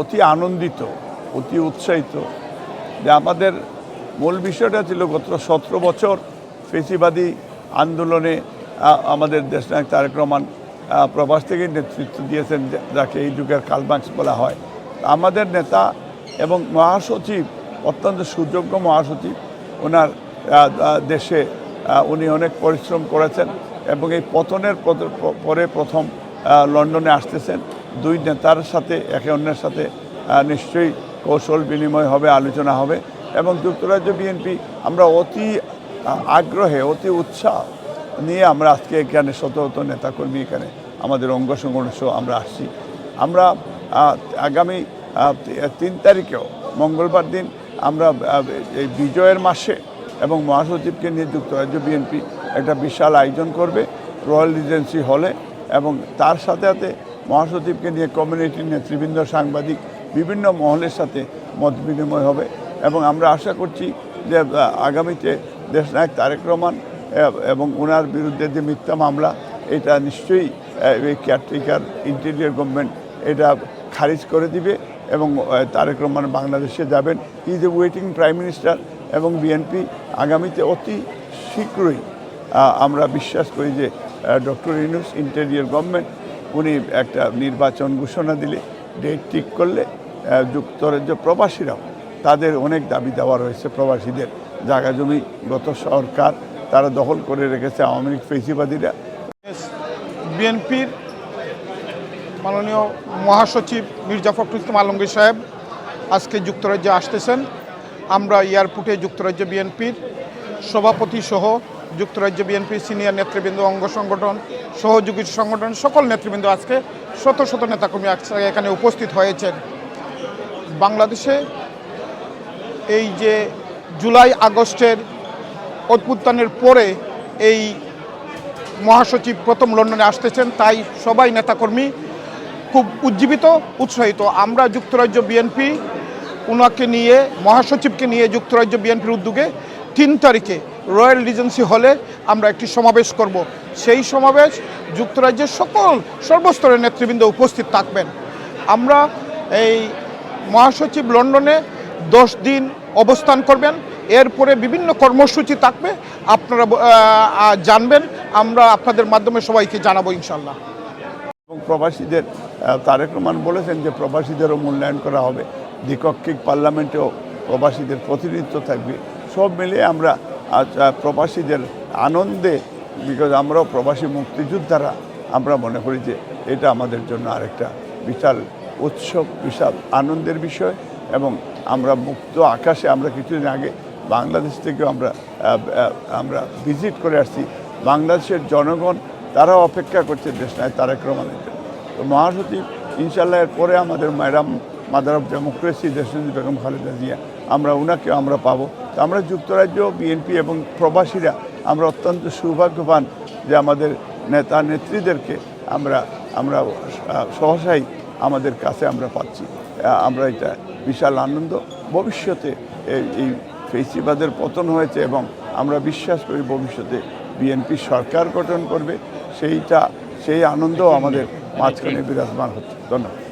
অতি আনন্দিত, অতি উৎসাহিত যে আমাদের মূল বিষয়টা ছিল গত সতেরো বছর ফেসিবাদী আন্দোলনে আমাদের দেশনায়ক তারেক রহমান প্রবাস থেকে নেতৃত্ব দিয়েছেন যাকে এই যুগের কালমার্ক্স বলা হয়। আমাদের নেতা এবং মহাসচিব, অত্যন্ত সুযোগ্য মহাসচিব, ওনার দেশে উনি অনেক পরিশ্রম করেছেন এবং এই পতনের পরে প্রথম লন্ডনে আসতেছেন। দুই নেতার সাথে, একে অন্যের সাথে নিশ্চয়ই কৌশল বিনিময় হবে, আলোচনা হবে এবং যুক্তরাজ্য বিএনপি আমরা অতি আগ্রহে, অতি উৎসাহ নিয়ে আমরা আজকে এখানে শত শত নেতাকর্মী এখানে আমাদের অঙ্গ সংগঠন আমরা আসছি। আমরা আগামী তিন তারিখেও মঙ্গলবার দিন আমরা এই বিজয়ের মাসে এবং মহাসচিবকে নিয়ে যুক্তরাজ্য বিএনপি একটা বিশাল আয়োজন করবে, রয়্যাল রিজেন্সি হলে এবং তার সাথে সাথে মহাসচিবকে নিয়ে কমিউনিটির নেতৃবৃন্দ সাংবাদিক বিভিন্ন মহলের সাথে মত বিনিময় হবে এবং আমরা আশা করছি যে আগামীতে দেশনায়ক তারেক রহমান এবং ওনার বিরুদ্ধে যে মিথ্যা মামলা, এটা নিশ্চয়ই কেয়ারটেকার ইন্টেরিয়র গভর্নমেন্ট এটা খারিজ করে দিবে এবং তারেক রহমান বাংলাদেশে যাবেন। Is a waiting prime minister এবং বিএনপি আগামীতে অতি শীঘ্রই আমরা বিশ্বাস করি যে ডক্টর ইউনুস ইন্টেরিয়র গভর্নমেন্ট উনি একটা নির্বাচন ঘোষণা দিলে ডেট ঠিক করলে যুক্তরাজ্য প্রবাসীরাও তাদের অনেক দাবি দেওয়া রয়েছে প্রবাসীদের। জায়গা জমি, গত সরকার তারা দখল করে রেখেছে আওয়ামী লীগ ফেসিবাদীরা। বিএনপির মাননীয় মহাসচিব মির্জা ফখরুল ইসলাম আলমগীর সাহেব আজকে যুক্তরাজ্যে আসতেছেন। আমরা এয়ারপোর্টে যুক্তরাজ্য বিএনপির সভাপতি সহ যুক্তরাজ্য বিএনপি সিনিয়র নেতৃবৃন্দ, অঙ্গ সংগঠন, সহযোগী সংগঠন, সকল নেতৃবৃন্দ আজকে শত শত নেতাকর্মী এখানে উপস্থিত হয়েছেন। বাংলাদেশে এই যে জুলাই আগস্টের অভ্যুত্থানের পরে এই মহাসচিব প্রথম লন্ডনে আসতেছেন, তাই সবাই নেতাকর্মী খুব উজ্জীবিত, উৎসাহিত। আমরা যুক্তরাজ্য বিএনপি ওনাকে নিয়ে, মহাসচিবকে নিয়ে যুক্তরাজ্য বিএনপির উদ্যোগে তিন তারিখে রয়্যাল রিজেন্সি হলে আমরা একটি সমাবেশ করব। সেই সমাবেশ যুক্তরাজ্যের সকল সর্বস্তরের নেতৃবৃন্দ উপস্থিত থাকবেন। আমরা এই মহাসচিব লন্ডনে দশ দিন অবস্থান করবেন। এরপরে বিভিন্ন কর্মসূচি থাকবে। আপনারা জানবেন। আমরা আপনাদের মাধ্যমে সবাইকে জানাব ইনশাল্লাহ এবং প্রবাসীদের তারেক রহমান বলেছেন যে প্রবাসীদেরও মূল্যায়ন করা হবে। দ্বিকক্ষিক পার্লামেন্টেও প্রবাসীদের প্রতিনিধিত্ব থাকবে। সব মিলিয়ে আমরা প্রবাসীদের আনন্দে বিকজ আমরাও প্রবাসী মুক্তিযোদ্ধারা, আমরা মনে করি যে এটা আমাদের জন্য আরেকটা বিশাল উৎসব, বিশাল আনন্দের বিষয় এবং আমরা মুক্ত আকাশে, আমরা কিছুদিন আগে বাংলাদেশ থেকেও আমরা আমরা ভিজিট করে আসছি। বাংলাদেশের জনগণ, তারাও অপেক্ষা করছে দেশনায় তারেক রহমানের তো মহাসচিব ইনশাল্লাহ এর পরে আমাদের ম্যাডাম মাদার অফ ডেমোক্রেসি দেশনন্দী বেগম খালেদা জিয়া আমরা ওনাকে আমরা পাবো। তো আমরা যুক্তরাজ্য বিএনপি এবং প্রবাসীরা আমরা অত্যন্ত সৌভাগ্যবান যে আমাদের নেতা নেত্রীদেরকে আমরা আমরা সহসাই আমাদের কাছে আমরা পাচ্ছি। আমরা এটা বিশাল আনন্দ। ভবিষ্যতে এই- ফেসিবাদের পতন হয়েছে এবং আমরা বিশ্বাস করি ভবিষ্যতে বিএনপি সরকার গঠন করবে। সেইটা, সেই আনন্দ আমাদের মাঝখানে বিরাজমান হচ্ছে। ধন্যবাদ।